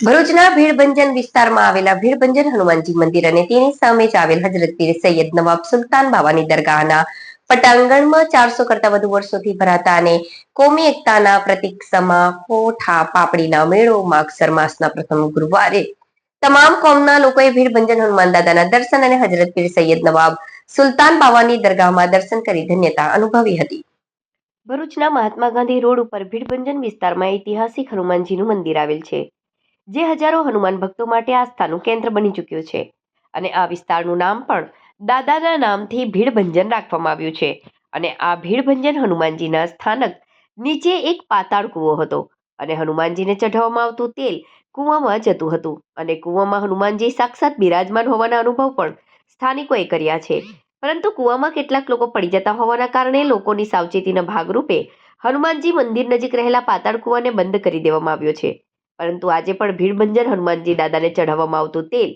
ભરૂચના ભીડભંજન વિસ્તારમાં આવેલા ભીડભંજન હનુમાનજી મંદિર અને તેની સામે જ આવેલ હજરત પીર સૈયદ નવાબ સુલતાન બાવાની દરગાહના પટાંગણમાં ચારસો કરતા વધુ વર્ષોથી ભરાતા અને કોમી એકતાના પ્રતિક સમા કોઠા પાપડીના મેળો માગસર માસના પ્રથમ ગુરુવારે તમામ કોમના લોકોએ ભીડભંજન હનુમાન દાદાના દર્શન અને હજરત પીર સૈયદ નવાબ સુલતાન બાવાની દરગાહમાં દર્શન કરી ધન્યતા અનુભવી હતી. ભરૂચના મહાત્મા ગાંધી રોડ ઉપર ભીડભંજન વિસ્તારમાં ઐતિહાસિક હનુમાનજીનું મંદિર આવેલ છે. જે હજારો હનુમાન ભક્તો માટે આસ્થાનું કેન્દ્ર બની ચૂક્યું છે. અને આ વિસ્તારનું નામ પણ દાદાના નામથી ભીડભંજન રાખવામાં આવ્યું છે. અને આ ભીડભંજન હનુમાનજીના સ્થાનક નીચે એક પાતાળ કૂવો હતો. અને હનુમાનજીને ચઢાવવામાં આવતું તેલ કૂવામાં જતું હતું. અને કૂવામાં હનુમાનજી સાક્ષાત બિરાજમાન હોવાના અનુભવ પણ સ્થાનિકોએ કર્યા છે. પરંતુ કૂવામાં કેટલાક લોકો પડી જતા હોવાના કારણે લોકોની સાવચેતીના ભાગરૂપે હનુમાનજી મંદિર નજીક રહેલા પાતાળ કૂવાને બંધ કરી દેવામાં આવ્યો છે. પરંતુ આજે પણ ભીડભંજન હનુમાનજી દાદાને ચઢાવવામાં આવતું તેલ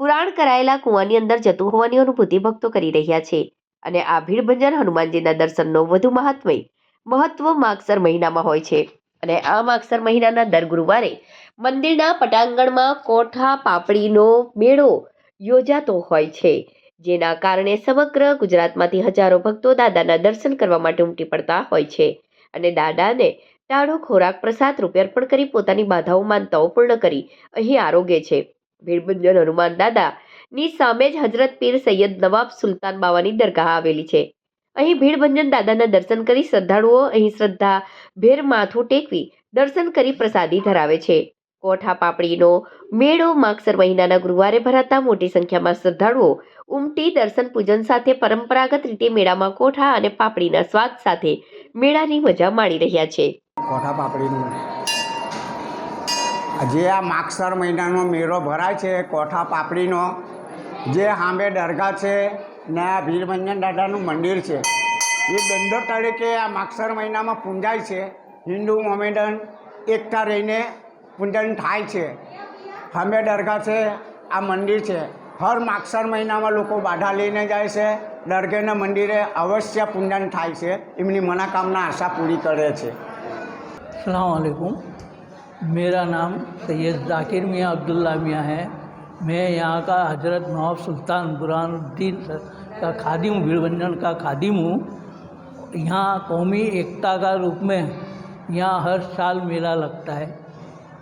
પુરાણ કરાયેલા કૂવાની અંદર જતું હોવાની અનુભૂતિ ભક્તો કરી રહ્યા છે. અને આ ભીડભંજન હનુમાનજીના દર્શનનો વધુ મહાત્મય મહત્વ માગસર મહિનામાં હોય છે. અને આ માગસર મહિનાના દર ગુરુવારે મંદિરના પટાંગણમાં કોઠા પાપડીનો મેળો યોજાતો હોય છે. જેના કારણે સમગ્ર ગુજરાતમાંથી હજારો ભક્તો દાદાના દર્શન કરવા માટે ઉમટી પડતા હોય છે. અને દાદાને ટાળો ખોરાક પ્રસાદ રૂપે અર્પણ કરી પોતાની બાધાઓ માનતાઓ પૂર્ણ કરી. અહીં આરોગ્ય છે. ભીડભંજન હનુમાન દાદાની સામે જ હજરત પીર સૈયદ નવાબ સુલતાન બાવાની દરગાહ આવેલી છે. અહીં ભીડભંજન દાદાના દર્શન કરી શ્રદ્ધાળુઓ અહીં શ્રદ્ધા ભેર માથું ટેકવી દર્શન કરી પ્રસાદી ધરાવે છે. કોઠા પાપડીનો મેળો માગસર મહિનાના ગુરુવારે ભરાતા મોટી સંખ્યામાં શ્રદ્ધાળુઓ ઉમટી દર્શન પૂજન સાથે પરંપરાગત રીતે મેળામાં કોઠા અને પાપડીના સ્વાદ સાથે મેળાની મજા માણી રહ્યા છે. કોઠા પાપડીનું? જે આ માગસર મહિનાનો મેળો ભરાય છે, કોઠા પાપડીનો, જે હાંબે દરગાહ છે ને આ ભીરભંજન દાદાનું મંદિર છે. એ દંડો તરીકે આ માગસર મહિનામાં પૂંજાય છે. હિન્દુ મોમેડન એકતા રહીને પૂજન થાય છે. હાંબે દરગાહ છે, આ મંદિર છે. હર માગસર મહિનામાં લોકો બાધા લઈને જાય છે. દરગાહના મંદિરે અવશ્ય પૂજન થાય છે. એમની મનોકામના આશા પૂરી કરે છે. अलकुम मेरा नाम सैयद ज़ाकिर मियाँ अब्दुल्ला मियाँ है। मैं यहाँ का हज़रत नवाब सुल्तान बुरहानुद्दीन का खादिम भीड़भंजन का खादिम हूँ। यहाँ कौमी एकता का रूप में यहाँ हर साल मेला लगता है।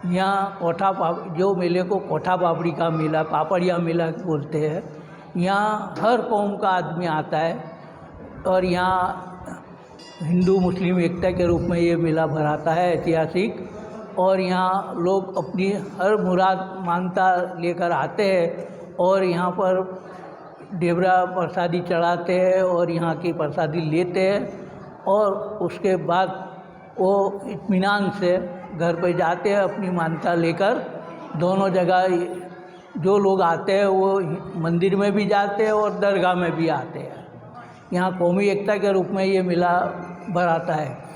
यहाँ कोठा पाप, जो मेले को कोठा पापड़ी का मेला, पापड़िया मेला बोलते हैं। यहाँ हर कौम का आदमी आता है और यहाँ हिंदू, मुस्लिम एकता के रूप में ये मेला भराता है ऐतिहासिक। और यहाँ लोग अपनी हर मुराद मानता लेकर आते हैं और यहाँ पर डेबरा प्रसादी चढ़ाते हैं और यहाँ की प्रसादी लेते हैं और उसके बाद वो इतमान से घर पे जाते हैं अपनी मानता लेकर। दोनों जगह जो लोग आते हैं वो मंदिर में भी जाते हैं और दरगाह में भी आते हैं। यहाँ कौमी एकता के रूप में ये मेला भराता है